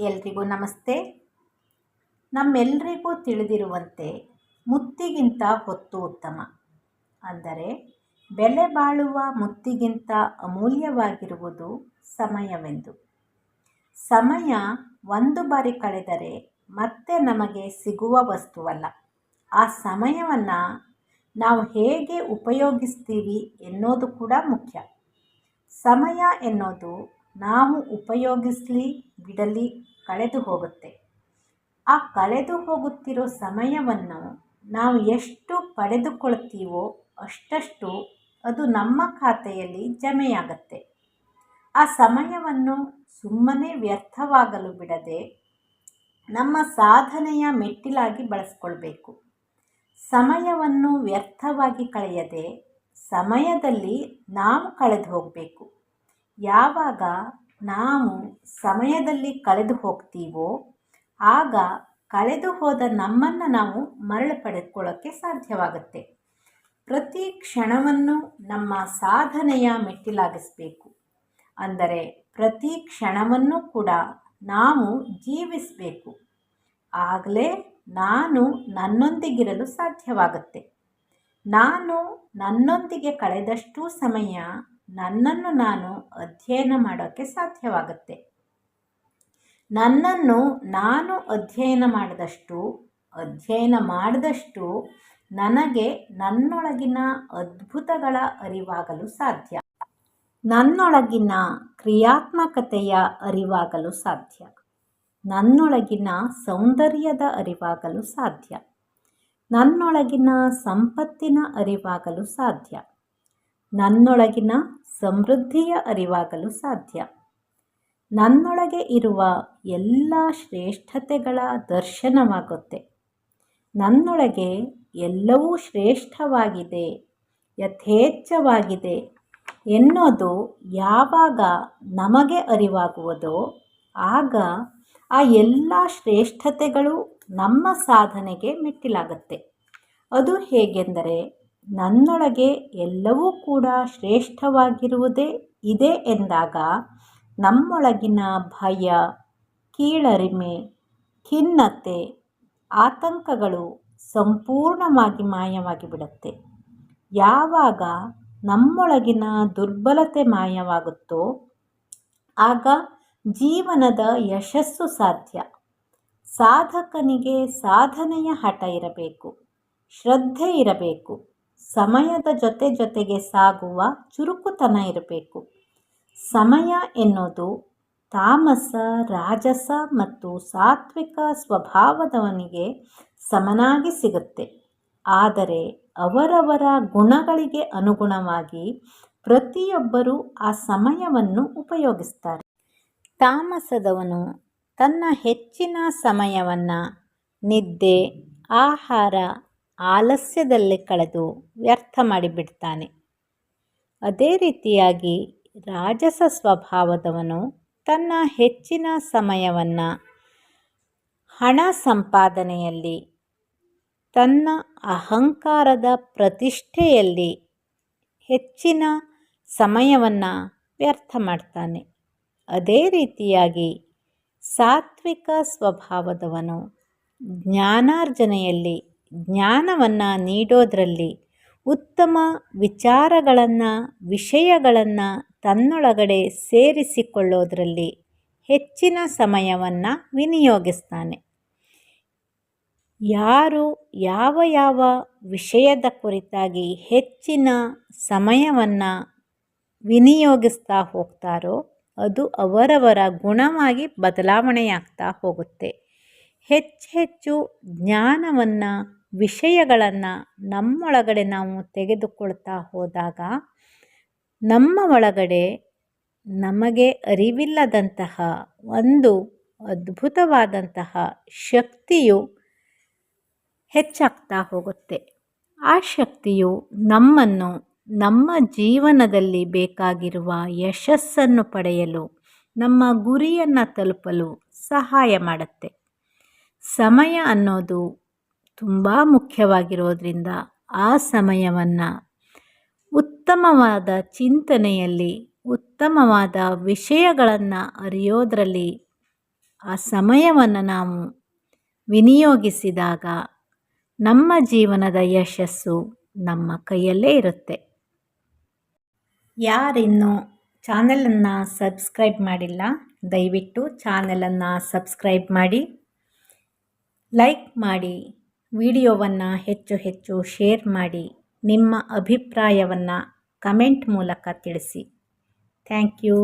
ಎಲ್ರಿಗೂ ನಮಸ್ತೆ. ನಮ್ಮೆಲ್ರಿಗೂ ತಿಳಿದಿರುವಂತೆ ಮುತ್ತಿಗಿಂತ ಹೊತ್ತು ಉತ್ತಮ. ಅಂದರೆ ಬೆಲೆ ಬಾಳುವ ಮುತ್ತಿಗಿಂತ ಅಮೂಲ್ಯವಾಗಿರುವುದು ಸಮಯವೆಂದು. ಸಮಯ ಒಂದು ಬಾರಿ ಕಳೆದರೆ ಮತ್ತೆ ನಮಗೆ ಸಿಗುವ ವಸ್ತುವಲ್ಲ. ಆ ಸಮಯವನ್ನು ನಾವು ಹೇಗೆ ಉಪಯೋಗಿಸ್ತೀವಿ ಎನ್ನೋದು ಕೂಡ ಮುಖ್ಯ. ಸಮಯ ಎನ್ನೋದು ನಾವು ಉಪಯೋಗಿಸಲಿ, ಬಿಡಲಿ ಕಳೆದು ಹೋಗುತ್ತೆ. ಆ ಕಳೆದು ಹೋಗುತ್ತಿರೋ ಸಮಯವನ್ನು ನಾವು ಎಷ್ಟು ಪಡೆದುಕೊಳ್ತೀವೋ ಅಷ್ಟಷ್ಟು ಅದು ನಮ್ಮ ಖಾತೆಯಲ್ಲಿ ಜಮೆಯಾಗತ್ತೆ. ಆ ಸಮಯವನ್ನು ಸುಮ್ಮನೆ ವ್ಯರ್ಥವಾಗಲು ಬಿಡದೆ ನಮ್ಮ ಸಾಧನೆಯ ಮೆಟ್ಟಿಲಾಗಿ ಬಳಸ್ಕೊಳ್ಬೇಕು. ಸಮಯವನ್ನು ವ್ಯರ್ಥವಾಗಿ ಕಳೆಯದೆ ಸಮಯದಲ್ಲಿ ನಾವು ಕಳೆದು ಹೋಗಬೇಕು. ಯಾವಾಗ ನಾವು ಸಮಯದಲ್ಲಿ ಕಳೆದು ಹೋಗ್ತೀವೋ, ಆಗ ಕಳೆದು ಹೋದ ನಮ್ಮನ್ನು ನಾವು ಮರಳು ಪಡೆದುಕೊಳ್ಳೋಕ್ಕೆ ಸಾಧ್ಯವಾಗುತ್ತೆ. ಪ್ರತಿ ಕ್ಷಣವನ್ನು ನಮ್ಮ ಸಾಧನೆಯ ಮೆಟ್ಟಿಲಾಗಿಸಬೇಕು. ಅಂದರೆ ಪ್ರತಿ ಕ್ಷಣವನ್ನು ಕೂಡ ನಾವು ಜೀವಿಸಬೇಕು. ಆಗಲೇ ನಾನು ನನ್ನೊಂದಿಗಿರಲು ಸಾಧ್ಯವಾಗುತ್ತೆ. ನಾನು ನನ್ನೊಂದಿಗೆ ಕಳೆದಷ್ಟು ಸಮಯ ನನ್ನನ್ನು ನಾನು ಅಧ್ಯಯನ ಮಾಡೋಕ್ಕೆ ಸಾಧ್ಯವಾಗುತ್ತೆ. ನನ್ನನ್ನು ನಾನು ಅಧ್ಯಯನ ಮಾಡಿದಷ್ಟು ಅಧ್ಯಯನ ಮಾಡಿದಷ್ಟು ನನಗೆ ನನ್ನೊಳಗಿನ ಅದ್ಭುತಗಳ ಅರಿವಾಗಲು ಸಾಧ್ಯ. ನನ್ನೊಳಗಿನ ಕ್ರಿಯಾತ್ಮಕತೆಯ ಅರಿವಾಗಲು ಸಾಧ್ಯ. ನನ್ನೊಳಗಿನ ಸೌಂದರ್ಯದ ಅರಿವಾಗಲು ಸಾಧ್ಯ. ನನ್ನೊಳಗಿನ ಸಂಪತ್ತಿನ ಅರಿವಾಗಲು ಸಾಧ್ಯ. ನನ್ನೊಳಗಿನ ಸಮೃದ್ಧಿಯ ಅರಿವಾಗಲು ಸಾಧ್ಯ. ನನ್ನೊಳಗೆ ಇರುವ ಎಲ್ಲ ಶ್ರೇಷ್ಠತೆಗಳ ದರ್ಶನವಾಗುತ್ತೆ. ನನ್ನೊಳಗೆ ಎಲ್ಲವೂ ಶ್ರೇಷ್ಠವಾಗಿದೆ, ಯಥೇಚ್ಛವಾಗಿದೆ ಎನ್ನೋದು ಯಾವಾಗ ನಮಗೆ ಅರಿವಾಗುವುದೋ ಆಗ ಆ ಎಲ್ಲ ಶ್ರೇಷ್ಠತೆಗಳು ನಮ್ಮ ಸಾಧನೆಗೆ ಮೆಟ್ಟಿಲಾಗುತ್ತೆ. ಅದು ಹೇಗೆಂದರೆ ನನ್ನೊಳಗೆ ಎಲ್ಲವೂ ಕೂಡ ಶ್ರೇಷ್ಠವಾಗಿರುವುದೇ ಇದೆ ಎಂದಾಗ ನಮ್ಮೊಳಗಿನ ಭಯ, ಕೀಳರಿಮೆ, ಖಿನ್ನತೆ, ಆತಂಕಗಳು ಸಂಪೂರ್ಣವಾಗಿ ಮಾಯವಾಗಿ ಬಿಡುತ್ತೆ ಯಾವಾಗ ನಮ್ಮೊಳಗಿನ ದುರ್ಬಲತೆ ಮಾಯವಾಗುತ್ತೋ, ಆಗ ಜೀವನದ ಯಶಸ್ಸು ಸಾಧ್ಯ. ಸಾಧಕನಿಗೆ ಸಾಧನೆಯ ಹಠ ಇರಬೇಕು, ಶ್ರದ್ಧೆ ಇರಬೇಕು. ಸಮಯದ ಜೊತೆ ಜೊತೆಗೆ ಸಾಗುವ ಚುರುಕುತನ ಇರಬೇಕು. ಸಮಯ ಎನ್ನುವುದು ತಾಮಸ, ರಾಜಸ ಮತ್ತು ಸಾತ್ವಿಕ ಸ್ವಭಾವದವನಿಗೆ ಸಮನಾಗಿ ಸಿಗುತ್ತೆ. ಆದರೆ ಅವರವರ ಗುಣಗಳಿಗೆ ಅನುಗುಣವಾಗಿ ಪ್ರತಿಯೊಬ್ಬರೂ ಆ ಸಮಯವನ್ನು ಉಪಯೋಗಿಸ್ತಾರೆ. ತಾಮಸದವನು ತನ್ನ ಹೆಚ್ಚಿನ ಸಮಯವನ್ನು, ನಿದ್ದೆ, ಆಹಾರ ಆಲಸ್ಯದಲ್ಲಿ ಕಳೆದು ವ್ಯರ್ಥ ಮಾಡಿಬಿಡ್ತಾನೆ. ಅದೇ ರೀತಿಯಾಗಿ ರಾಜಸ ಸ್ವಭಾವದವನು ತನ್ನ ಹೆಚ್ಚಿನ ಸಮಯವನ್ನು ಹಣ ಸಂಪಾದನೆಯಲ್ಲಿ, ತನ್ನ ಅಹಂಕಾರದ ಪ್ರತಿಷ್ಠೆಯಲ್ಲಿ ಹೆಚ್ಚಿನ ಸಮಯವನ್ನು ವ್ಯರ್ಥ ಮಾಡ್ತಾನೆ. ಅದೇ ರೀತಿಯಾಗಿ ಸಾತ್ವಿಕ ಸ್ವಭಾವದವನು ಜ್ಞಾನಾರ್ಜನೆಯಲ್ಲಿ ಜ್ಞಾನವನ್ನು ನೀಡೋದರಲ್ಲಿ ಉತ್ತಮ ವಿಚಾರಗಳನ್ನು, ವಿಷಯಗಳನ್ನು ತನ್ನೊಳಗಡೆ ಸೇರಿಸಿಕೊಳ್ಳೋದರಲ್ಲಿ ಹೆಚ್ಚಿನ ಸಮಯವನ್ನು ವಿನಿಯೋಗಿಸ್ತಾನೆ. ಯಾರು ಯಾವ ಯಾವ ವಿಷಯದ ಕುರಿತಾಗಿ ಹೆಚ್ಚಿನ ಸಮಯವನ್ನು ವಿನಿಯೋಗಿಸ್ತಾ ಹೋಗ್ತಾರೋ ಅದು ಅವರವರ ಗುಣವಾಗಿ ಬದಲಾವಣೆಯಾಗ್ತಾ ಹೋಗುತ್ತೆ. ಹೆಚ್ಚು ಹೆಚ್ಚು ಜ್ಞಾನವನ್ನು, ವಿಷಯಗಳನ್ನು ನಮ್ಮೊಳಗಡೆ ನಾವು ತೆಗೆದುಕೊಳ್ತಾ ಹೋದಾಗ, ನಮ್ಮ ಒಳಗಡೆ ನಮಗೆ ಅರಿವಿಲ್ಲದಂತಹ ಒಂದು ಅದ್ಭುತವಾದಂತಹ ಶಕ್ತಿಯು ಹೆಚ್ಚಾಗ್ತಾ ಹೋಗುತ್ತೆ. ಆ ಶಕ್ತಿಯು ನಮ್ಮನ್ನು, ನಮ್ಮ ಜೀವನದಲ್ಲಿ ಬೇಕಾಗಿರುವ ಯಶಸ್ಸನ್ನು ಪಡೆಯಲು, ನಮ್ಮ ಗುರಿಯನ್ನು ತಲುಪಲು ಸಹಾಯ ಮಾಡುತ್ತೆ. ಸಮಯ ಅನ್ನೋದು ತುಂಬ ಮುಖ್ಯವಾಗಿರೋದ್ರಿಂದ ಆ ಸಮಯವನ್ನು ಉತ್ತಮವಾದ ಚಿಂತನೆಯಲ್ಲಿ, ಉತ್ತಮವಾದ ವಿಷಯಗಳನ್ನು ಅರಿಯೋದರಲ್ಲಿ ಆ ಸಮಯವನ್ನು ನಾವು ವಿನಿಯೋಗಿಸಿದಾಗ ನಮ್ಮ ಜೀವನದ ಯಶಸ್ಸು ನಮ್ಮ ಕೈಯಲ್ಲೇ ಇರುತ್ತೆ. ಯಾರಿನ್ನೂ ಚಾನೆಲನ್ನು ಸಬ್ಸ್ಕ್ರೈಬ್ ಮಾಡಿಲ್ಲ, ದಯವಿಟ್ಟು ಚಾನಲನ್ನು ಸಬ್ಸ್ಕ್ರೈಬ್ ಮಾಡಿ. ಲೈಕ್ ಮಾಡಿ ವಿಡಿಯೋವನ್ನು ಹೆಚ್ಚು ಹೆಚ್ಚು ಶೇರ್ ಮಾಡಿ ನಿಮ್ಮ ಅಭಿಪ್ರಾಯವನ್ನು ಕಮೆಂಟ್ ಮೂಲಕ ತಿಳಿಸಿ. Thank you.